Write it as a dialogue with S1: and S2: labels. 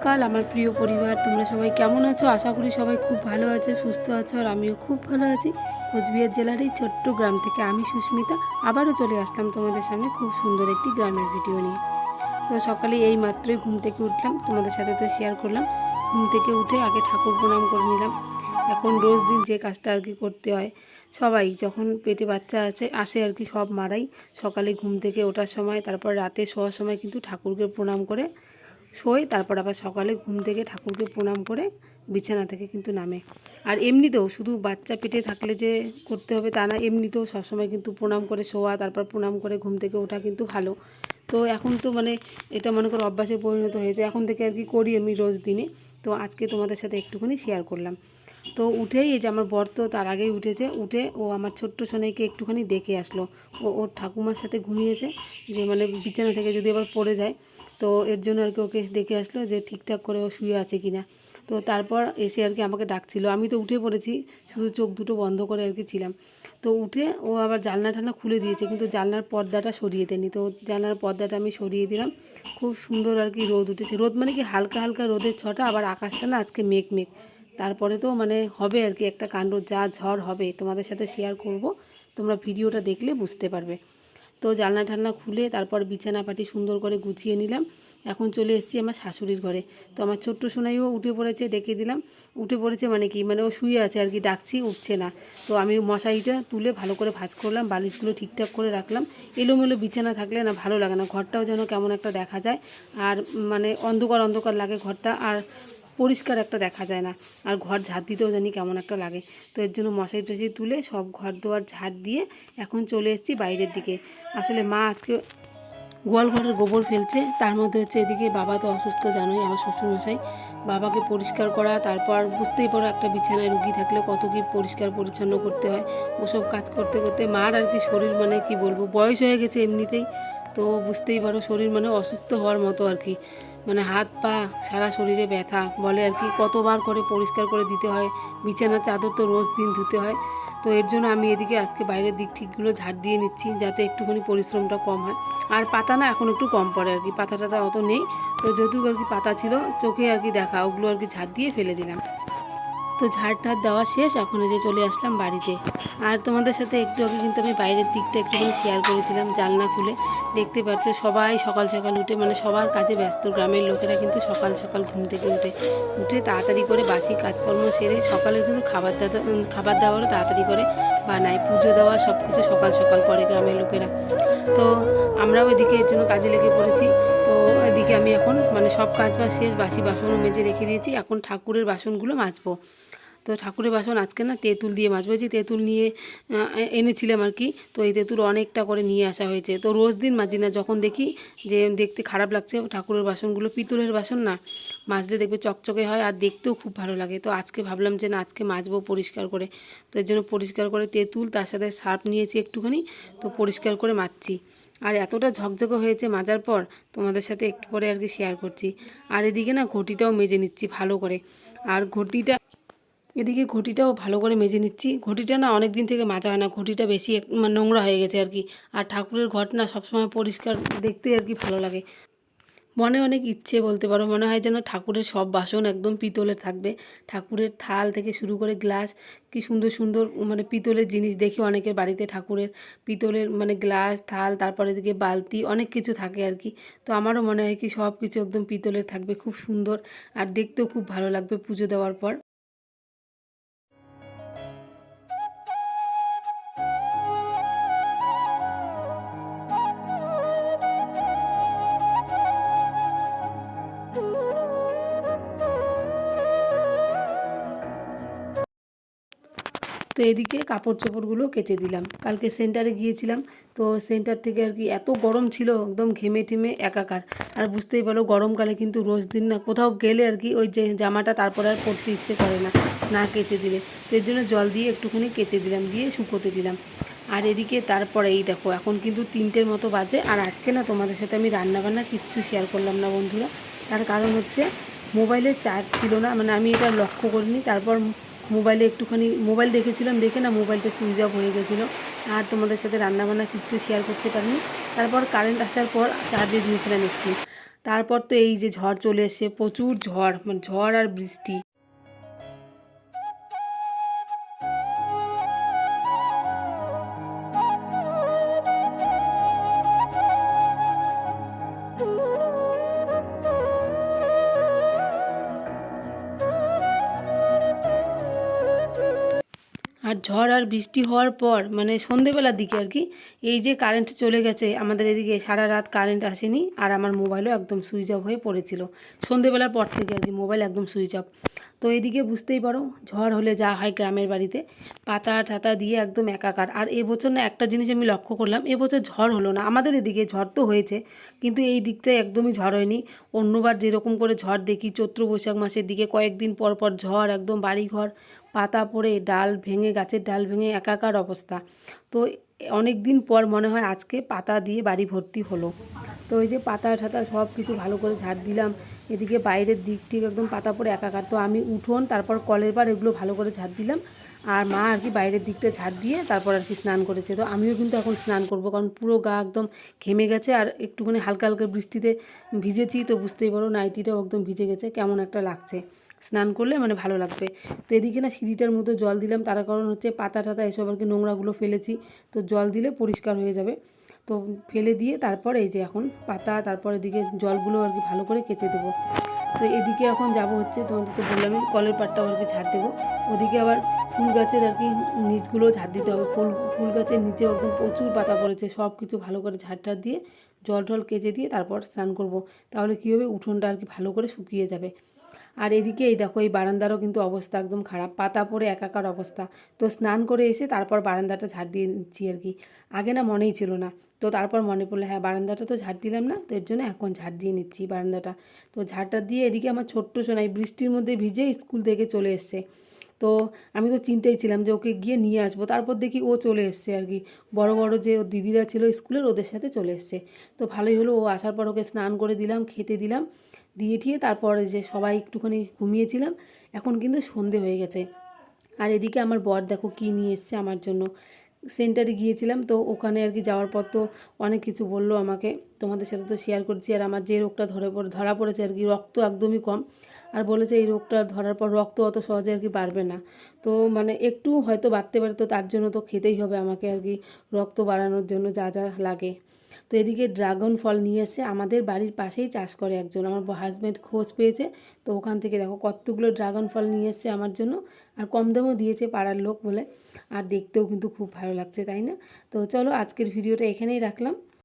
S1: সকাল, আমার প্রিয় পরিবার, তোমরা সবাই কেমন আছো? আশা করি সবাই খুব ভালো আছো, সুস্থ আছো, আর আমিও খুব ভালো আছি। কোচবিহার জেলার এই ছোট্ট গ্রাম থেকে আমি সুস্মিতা আবারও চলে আসলাম তোমাদের সামনে খুব সুন্দর একটি গ্রামের ভিডিও নিয়ে। তো সকালে এই মাত্রই ঘুম থেকে উঠলাম, তোমাদের সাথে তো শেয়ার করলাম। ঘুম থেকে উঠে আগে ঠাকুর প্রণাম করে নিলাম। এখন রোজ দিন যে কাজটা আর কি করতে হয়, সবাই যখন পেটে বাচ্চা আছে, আসে আর কি সব মারাই। সকালে ঘুম থেকে ওঠার সময়, তারপর রাতে শোয়ার সময় কিন্তু ঠাকুরকে প্রণাম করে শোয়, তারপর আবার সকালে ঘুম থেকে ঠাকুরকে প্রণাম করে বিছানা থেকে কিন্তু নামে। আর এমনিতেও শুধু বাচ্চা পেটে থাকলে যে করতে হবে তা না, এমনিতেও সবসময় কিন্তু প্রণাম করে শোয়া, তারপর প্রণাম করে ঘুম থেকে ওঠা কিন্তু ভালো। তো এখন তো মানে এটা মনে করো অভ্যাসে পরিণত হয়েছে, এখন থেকে আর কি করি আমি রোজ দিনে। তো আজকে তোমাদের সাথে একটুখানি শেয়ার করলাম। তো উঠেই এই যে আমার বর তো তার আগেই উঠেছে, উঠে ও আমার ছোট্ট সোনাইকে একটুখানি দেখে আসলো। ও ওর ঠাকুমার সাথে ঘুমিয়েছে, যে মানে বিছানা থেকে যদি আবার পড়ে যায়। তো এর জন্য আর কি ওকে দেখে আসলো যে ঠিকঠাক করে ও শুয়ে আছে কিনা। তো তারপর এসে আর কি আমাকে ডাকছিল। আমি তো উঠে পড়েছি, শুধু চোখ দুটো বন্ধ করে আর কি ছিলাম। তো উঠে ও আবার জানলা টানা খুলে দিয়েছে, কিন্তু জানলার পর্দাটা সরিয়ে দেয়নি। তো জানলার পর্দাটা আমি সরিয়ে দিলাম। খুব সুন্দর আর কি রোদ উঠেছে। রোদ মানে কি হালকা হালকা রোদের ছটা, আবার আকাশটা না আজকে মেঘ মেঘ। তারপরে তো মানে হবে আর কি একটা কাণ্ড, যা ঝড় হবে তোমাদের সাথে শেয়ার করব। তোমরা ভিডিওটা দেখলে বুঝতে পারবে। তো জানলা টালনা খুলে তারপর বিছানা পাটি সুন্দর করে গুছিয়ে নিলাম। এখন চলে এসেছি আমার শাশুড়ির ঘরে। তো আমার ছোট্ট সোনাইও উঠে পড়েছে, ডেকে দিলাম। উঠে পড়েছে মানে কি? মানে ও শুয়ে আছে আর কি, ডাকছি, উঠছে না। তো আমি মশারিটা তুলে ভালো করে ভাঁজ করলাম, বালিশগুলো ঠিকঠাক করে রাখলাম। এলোমেলো বিছানা থাকলে না ভালো লাগে না। ঘরটাও যেন কেমন একটা দেখা যায়। আর মানে অন্ধকার অন্ধকার লাগে ঘরটা। আর পরিষ্কার একটা দেখা যায় না। আর ঘর ঝাড় দিতেও জানি কেমন একটা লাগে। তো এর জন্য মশারি টশারি তুলে সব ঘর দোয়ার ঝাড় দিয়ে এখন চলে এসেছি বাইরের দিকে। আসলে মা আজকে গোয়াল ঘরের গোবর ফেলছে। তার মধ্যে হচ্ছে এদিকে বাবা তো অসুস্থ, জানোই আমার শ্বশুরমশাই। বাবাকে পরিষ্কার করা, তারপর বুঝতেই পারো একটা বিছানায় রুগী থাকলে কত কি পরিষ্কার পরিচ্ছন্ন করতে হয়। ওসব কাজ করতে করতে মার আর কি শরীর মানে কি বলব, বয়স হয়ে গেছে এমনিতেই। তো বুঝতেই পারো শরীর মানে অসুস্থ হওয়ার মতো আর কি। মানে হাত পা সারা শরীরে ব্যথা বলে আর কি। কতবার করে পরিষ্কার করে দিতে হয়। বিছানার চাদর তো রোজ দিন ধুতে হয়। তো এর জন্য আমি এদিকে আজকে বাইরের দিক ঠিকগুলো ঝাড় দিয়ে নিচ্ছি যাতে একটুখানি পরিশ্রমটা কম হয়। আর পাতা না এখন একটু কম পড়ে আর কি, পাতা টাতা অত নেই। তো যতটুকু আর কি পাতা ছিল, চোখে আর কি দেখা, ওগুলো আর কি ঝাড় দিয়ে ফেলে দিলাম। তো ঝাড় ঠাড় দেওয়া শেষ, এখন যে চলে আসলাম বাড়িতে। আর তোমাদের সাথে একটু আগে কিন্তু আমি বাইরের দিকটা একটুখানি শেয়ার করেছিলাম জানলা খুলে। দেখতে পাচ্ছ সবাই সকাল সকাল উঠে মানে সবার কাজে ব্যস্ত। গ্রামের লোকেরা কিন্তু সকাল সকাল ঘুম থেকে উঠে। উঠে তাড়াতাড়ি করে বাসি কাজকর্ম সেরে সকালে কিন্তু খাবার দাওয়া খাবার দাবারও তাড়াতাড়ি করে বানায়। পুজো দেওয়া সব কিছু সকাল সকাল করে গ্রামের লোকেরা। তো আমরাও এদিকে এর জন্য কাজে লেগে পড়েছি। তো এদিকে আমি এখন মানে সব কাজ বাজ শেষ, বাসি বাসনও মেজে রেখে দিয়েছি। এখন ঠাকুরের বাসনগুলো মাজবো। তো ঠাকুরের বাসন আজকে না তেঁতুল দিয়ে মাজবো যে তেঁতুল নিয়ে এনেছিলাম আর কি। তো এই তেঁতুল অনেকটা করে নিয়ে আসা হয়েছে। তো রোজ দিন মাজি না, যখন দেখি যে দেখতে খারাপ লাগছে, ঠাকুরের বাসনগুলো, পিতলের বাসন না, মাজলে দেখবে চকচকে হয় আর দেখতেও খুব ভালো লাগে। তো আজকে ভাবলাম যে না, আজকে মাজবো পরিষ্কার করে। তো এর জন্য পরিষ্কার করে তেঁতুল, তার সাথে সার্ফ নিয়েছি একটুখানি, তো পরিষ্কার করে মাজছি। আর এতটা ঝকঝকে হয়েছে মাজার পর, তোমাদের সাথে একটু পরে আর কি শেয়ার করছি। আর এদিকে না ঘটিটাও মেজে নিচ্ছি ভালো করে। আর ঘটিটা এদিকে ঘটিটাও ভালো করে মেজে নিচ্ছি। ঘটিটা না অনেক দিন থেকে মাজা হয় না, ঘটিটা বেশি মানে নোংরা হয়ে গেছে আর কি। আর ঠাকুরের ঘট না সবসময় পরিষ্কার দেখতে আর কি ভালো লাগে। মনে অনেক ইচ্ছে বলতে পারো, মনে হয় যেন ঠাকুরের সব বাসন একদম পিতলের থাকবে। ঠাকুরের থাল থেকে শুরু করে গ্লাস, কি সুন্দর সুন্দর মানে পিতলের জিনিস দেখি অনেকের বাড়িতে ঠাকুরের পিতলের মানে গ্লাস, থাল, তারপরে এদিকে বালতি, অনেক কিছু থাকে আর কি। তো আমারও মনে হয় কি সব কিছু একদম পিতলের থাকবে, খুব সুন্দর। আর দেখতেও খুব ভালো লাগবে পুজো দেওয়ার পর। তো এদিকে কাপড় চোপড়গুলো কেচে দিলাম। কালকে সেন্টারে গিয়েছিলাম, তো সেন্টার থেকে আর কি এত গরম ছিল, একদম ঘেমে ঠেমে একাকার। আর বুঝতেই পারো, গরমকালে কিন্তু রোজ দিন না কোথাও গেলে আর কি ওই যে জামাটা তারপরে আর পরতে ইচ্ছে করে না না কেচে দিলে। তো এর জন্য জল দিয়ে একটুখানি কেচে দিলাম, দিয়ে শুকোতে দিলাম। আর এদিকে তারপরে এই দেখো, এখন কিন্তু তিনটের মতো বাজে। আর আজকে না তোমাদের সাথে আমি রান্নাবান্না কিচ্ছু শেয়ার করলাম না বন্ধুরা। তার কারণ হচ্ছে মোবাইলে চার্জ ছিল না মানে আমি এটা লক্ষ্য করিনি। তারপর মোবাইলে একটুখানি, মোবাইল দেখেছিলাম, দেখে না মোবাইলটা সুইচ অফ হয়ে গেছিল। আর তোমাদের সাথে রান্নাবান্না কিচ্ছু শেয়ার করতে পারিনি। তারপর কারেন্ট আসার পর চার্জে দিয়েছিলাম একটু। তারপর তো এই যে ঝড় চলে এসছে, প্রচুর ঝড় মানে ঝড় আর বৃষ্টি। আর ঝড় আর বৃষ্টি হওয়ার পর মানে সন্ধেবেলার দিকে আর কি, এই যে কারেন্ট চলে গেছে, আমাদের এদিকে সারা রাত কারেন্ট আসেনি আর আমার মোবাইলও একদম সুইচ অফ হয়ে পড়েছিল। সন্ধেবেলার পর থেকে আর কি মোবাইল একদম সুইচ অফ তো এদিকে বুঝতেই পারো, ঝড় হলে যা হয় গ্রামের বাড়িতে, পাতা টাতা দিয়ে একদম একাকার। আর এবছর না একটা জিনিস আমি লক্ষ্য করলাম, এবছর ঝড় হলো না। আমাদের এদিকে ঝড় তো হয়েছে কিন্তু এই দিকটায় একদমই ঝড় হয়নি। অন্যবার যেরকম করে ঝড় দেখি, চৈত্র বৈশাখ মাসের দিকে কয়েকদিন পর পর ঝড়, একদম বাড়িঘর, পাতা পড়ে, ডাল ভেঙে, গাছের ডাল ভেঙে একাকার অবস্থা। তো অনেক দিন পর মনে হয় আজকে পাতা দিয়ে বাড়ি ভর্তি হলো। তো ওই যে পাতা ঠাতা সব কিছু ভালো করে ঝাড় দিলাম, এদিকে বাইরের দিক ঠিক একদম পাতা পড়ে একাকার। তো আমি উঠোন, তারপর কলের পার এগুলো ভালো করে ঝাড় দিলাম। আর মা আর কি বাইরের দিকটা ঝাড় দিয়ে তারপর আর কি স্নান করেছে। তো আমিও কিন্তু এখন স্নান করব, কারণ পুরো গা একদম ঘেমে গেছে আর একটুখানি হালকা হালকা বৃষ্টিতে ভিজেছি, তো বুঝতেই পারো নাইটিটাও একদম ভিজে গেছে, কেমন একটা লাগছে। স্নান করলে মানে ভালো লাগবে। তো এদিকে না সিঁড়িটার মতো জল দিলাম, তার কারণ হচ্ছে পাতা টাতা এসব আর কি নোংরাগুলো ফেলেছি, তো জল দিলে পরিষ্কার হয়ে যাবে। তো ফেলে দিয়ে তারপর এই যে এখন পাতা, তারপর এদিকে জলগুলো আর কি ভালো করে কেচে দেবো। তো এদিকে এখন যাব হচ্ছে তোমাদের তো বললাম, কলের পাটটা আর কি ঝাড় দেবো। ওদিকে আবার ফুল গাছের আর কি নিচগুলো ঝাড় দিতে হবে। ফুল ফুল গাছের নিচে একদম প্রচুর পাতা পড়েছে সব কিছু ভালো করে ঝাড় টাড় দিয়ে জল টল কেচে দিয়ে তারপর স্নান করব। তাহলে কী হবে? উঠোনটা আর কি ভালো করে শুকিয়ে যাবে। আর এদিকে এই দেখো, এই বারান্দারও কিন্তু অবস্থা একদম খারাপ। পাতা পড়ে একাকার অবস্থা। তো স্নান করে এসে তারপর বারান্দাটা ঝাড় দিয়ে নিচ্ছি আর কি। আগে না মনেই ছিল না। তো তারপর মনে পড়ল হ্যাঁ বারান্দাটা তো ঝাড় দিলাম না, তো এর জন্য এখন ঝাড় দিয়ে নিচ্ছি বারান্দাটা। তো ঝাড়টা দিয়ে এদিকে আমার ছোট্ট সোনাই বৃষ্টির মধ্যে ভিজে স্কুল থেকে চলে এসছে। তো আমি তো চিন্তাই ছিলাম যে ওকে গিয়ে নিয়ে আসব। তারপর দেখি ও চলে এসছে আর কি। বড় বড় যে ওর দিদিরা ছিল স্কুলের, ওদের সাথে চলে এসছে। তো ভালোই হলো, ও আসার পর ওকে স্নান করে দিলাম, খেতে দিলাম। দিয়ে ঠিয়ে তারপরে যে সবাই একটুখানি ঘুমিয়েছিলাম, এখন কিন্তু সন্ধে হয়ে গেছে। আর এদিকে আমার বর দেখো কি নিয়ে এসছে আমার জন্য। সেন্টারে গিয়েছিলাম তো ওখানে আর কি যাওয়ার পর তো অনেক কিছু বলল আমাকে। তোমাদের সাথে তো শেয়ার করছি আর আমার যে রোগটা ধরে ধরা পড়েছে আর কি, রক্ত একদমই কম। আর বলেছে এই রোগটা ধরার পর রক্ত অত সহজে আর কি বাড়বে না। তো মানে একটু হয়তো বাড়তে পারে, তো তার জন্য তো খেতেই হবে আমাকে আর কি রক্ত বাড়ানোর জন্য যা যা লাগে। তো এদিকে ড্রাগন ফল নিয়ে এসে আমাদের বাড়ির পাশেই চাষ করে একজন। আমার হাজব্যান্ড খোঁজ পেয়েছে। তো ওখান থেকে দেখো কতগুলো ড্রাগন ফল নিয়ে এসছে আমার জন্য। আর কম দামও দিয়েছে পাড়ার লোক বলে। আর দেখতেও কিন্তু খুব ভালো লাগছে, তাই না? তো চলো আজকের ভিডিওটা এখানেই রাখলাম।